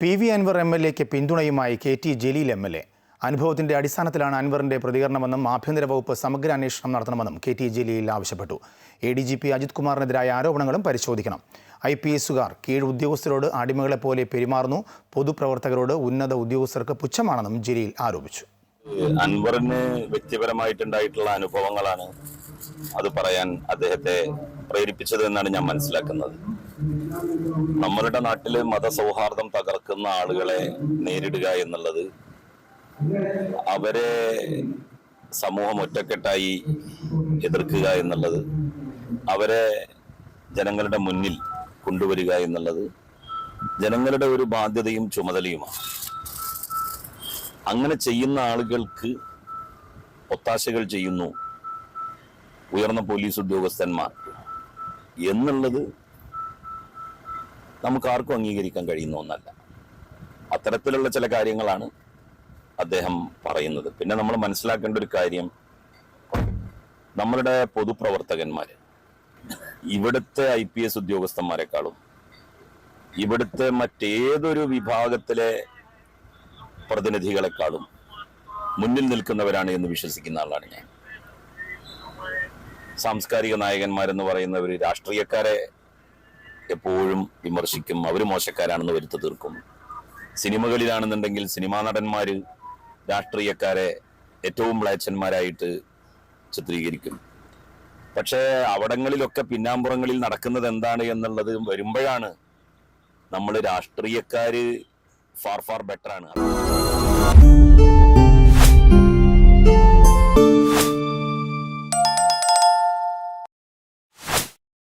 P V Anvar M L എക്ക് പിന്തുണയുമായി K T Jaleel M L A. അനുഭവത്തിന്റെ അടിസ്ഥാനത്തിലാണ് അൻവറിന്റെ പ്രതികരണമെന്നും ആഭ്യന്തര വകുപ്പ് സമഗ്ര അന്വേഷണം നടത്തണമെന്നും കെ ടി ജലീൽ ആവശ്യപ്പെട്ടു. A D G P Ajith കുമാറിനെതിരായ ആരോപണങ്ങളും പരിശോധിക്കണം. ഐ പി എസുകാർ കീഴ് ഉദ്യോഗസ്ഥരോട് അടിമകളെപ്പോലെ പെരുമാറുന്നു. പൊതുപ്രവർത്തകരോട് ഉന്നത ഉദ്യോഗസ്ഥർക്ക് പുച്ഛമാണെന്നും ജലീൽ ആരോപിച്ചു. അൻവറിന് വ്യക്തിപരമായിട്ടുണ്ടായിട്ടുള്ള അനുഭവങ്ങളാണ് അത് പറയാൻ അദ്ദേഹത്തെ പ്രേരിപ്പിച്ചത് എന്നാണ് ഞാൻ മനസ്സിലാക്കുന്നത്. നമ്മളുടെ നാട്ടിൽ മതസൗഹാർദ്ദം തകർക്കുന്ന ആളുകളെ നേരിടുക എന്നുള്ളത് അവരെ സമൂഹം ഒറ്റക്കെട്ടായി എതിർക്കുക എന്നുള്ളത് അവരെ ജനങ്ങളുടെ മുന്നിൽ കൊണ്ടുവരിക എന്നുള്ളത് ജനങ്ങളുടെ ഒരു ബാധ്യതയും ചുമതലയുമാണ്. അങ്ങനെ ചെയ്യുന്ന ആളുകൾക്ക് ഒത്താശകൾ ചെയ്യുന്നു ഉയർന്ന പോലീസ് ഉദ്യോഗസ്ഥന്മാർ എന്നുള്ളത് നമുക്ക് ആർക്കും അംഗീകരിക്കാൻ കഴിയുന്ന ഒന്നല്ല. അത്തരത്തിലുള്ള ചില കാര്യങ്ങളാണ് അദ്ദേഹം പറയുന്നത്. പിന്നെ നമ്മൾ മനസ്സിലാക്കേണ്ട ഒരു കാര്യം നമ്മളുടെ പൊതുപ്രവർത്തകന്മാര് ഇവിടുത്തെ ഐ പി എസ് ഉദ്യോഗസ്ഥന്മാരെക്കാളും ഇവിടുത്തെ മറ്റേതൊരു വിഭാഗത്തിലെ പ്രതിനിധികളെക്കാളും മുന്നിൽ നിൽക്കുന്നവരാണ് എന്ന് വിശ്വസിക്കുന്ന ആളാണ് ഞാൻ. സാംസ്കാരിക നായകന്മാരെന്ന് പറയുന്നവർ രാഷ്ട്രീയക്കാരെ എപ്പോഴും വിമർശിക്കും. അവർ മോശക്കാരാണെന്ന് വരുത്തി തീർക്കും. സിനിമകളിലാണെന്നുണ്ടെങ്കിൽ സിനിമാ നടന്മാര് രാഷ്ട്രീയക്കാരെ ഏറ്റവും മ്ലേച്ഛന്മാരായിട്ട് ചിത്രീകരിക്കും. പക്ഷേ അവിടങ്ങളിലൊക്കെ പിന്നാമ്പുറങ്ങളിൽ നടക്കുന്നത് എന്താണ് എന്നുള്ളത് വരുമ്പോഴാണ് നമ്മൾ രാഷ്ട്രീയക്കാര് ഫാർ ഫാർ ബെറ്ററാണ്